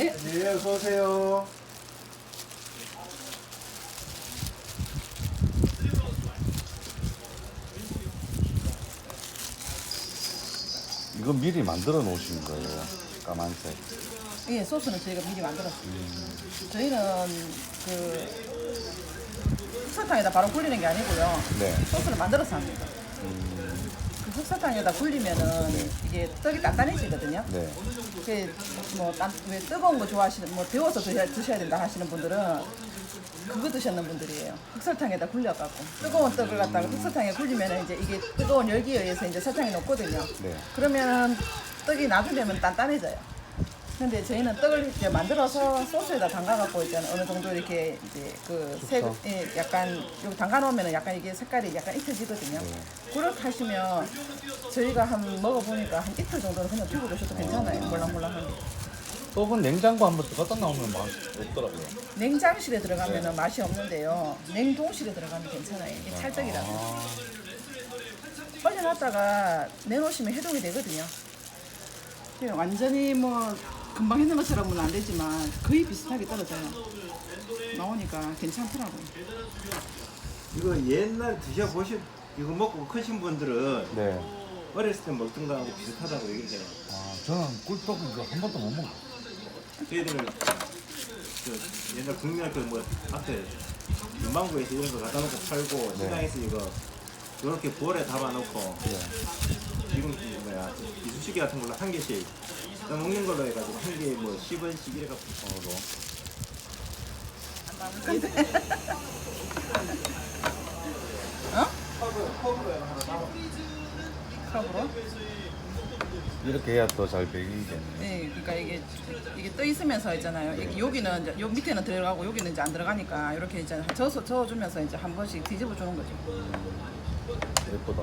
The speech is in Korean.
네. 네, 어서 오세요. 이거 미리 만들어 놓으신 거예요. 까만색. 예, 소스는 저희가 미리 만들었어요. 저희는 그 흑설탕에다 바로 굴리는 게 아니고요. 네. 소스를 만들어서 합니다. 그 흑설탕에다 굴리면은 이게 떡이 단단해지거든요. 네. 그뭐왜 뜨거운 거 좋아하시는 뭐 데워서 드셔야, 드셔야 된다 하시는 분들은 그거 드셨는 분들이에요. 흑설탕에다 굴려갖고 뜨거운 떡을 갖다가 흑설탕에 굴리면 이제 이게 뜨거운 열기에 의해서 이제 설탕이 녹거든요. 네. 그러면 떡이 나중 되면 단단해져요. 근데 저희는 떡을 이제 만들어서 소스에다 담가갖고 있잖아요. 어느 정도 이렇게 이제 그 색, 예, 약간 여기 담가놓으면 약간 이게 색깔이 약간 익혀지거든요. 그렇게 하시면 저희가 한 먹어보니까 한 이틀 정도는 그냥 두고 드셔도 괜찮아요. 몰랑몰랑하게. 떡은 냉장고 한번 들어갔다 나오면 맛 없더라고요. 냉장실에 들어가면 맛이 없는데요. 냉동실에 들어가면 괜찮아요. 이게 찰떡이라서. 아, 얼려놨다가 내놓으시면 해동이 되거든요. 완전히 뭐 금방 해놓은 것처럼은 안 되지만 거의 비슷하게 떨어져요. 나오니까 괜찮더라고요. 이거 옛날 드셔보신, 이거 먹고 크신 분들은 네. 어렸을 때 먹던 거하고 비슷하다고 얘기해요. 아, 저는 꿀떡 이거 한 번도 못 먹어요. 저희들은 그 옛날 국민학교 뭐 앞에 문방구에서 이런 거 갖다 놓고 팔고 시장에서 이거 이렇게 볼에 담아놓고 지금 이 뭐야 이쑤시개 같은 걸로 한 개씩 떠먹는 걸로 해가지고 한 개에 뭐 10원씩 이래갖고 어? 컵으로 컵으로? 이렇게 해야 더 잘 배기겠네. 네, 그러니까 이게 이게 떠 있으면서 있잖아요. 이게 여기는 이제 요 밑에는 들어가고 여기는 이제 안 들어가니까 이렇게 이제 저서 저어주면서 이제 한 번씩 뒤집어 주는 거죠. 예쁘다.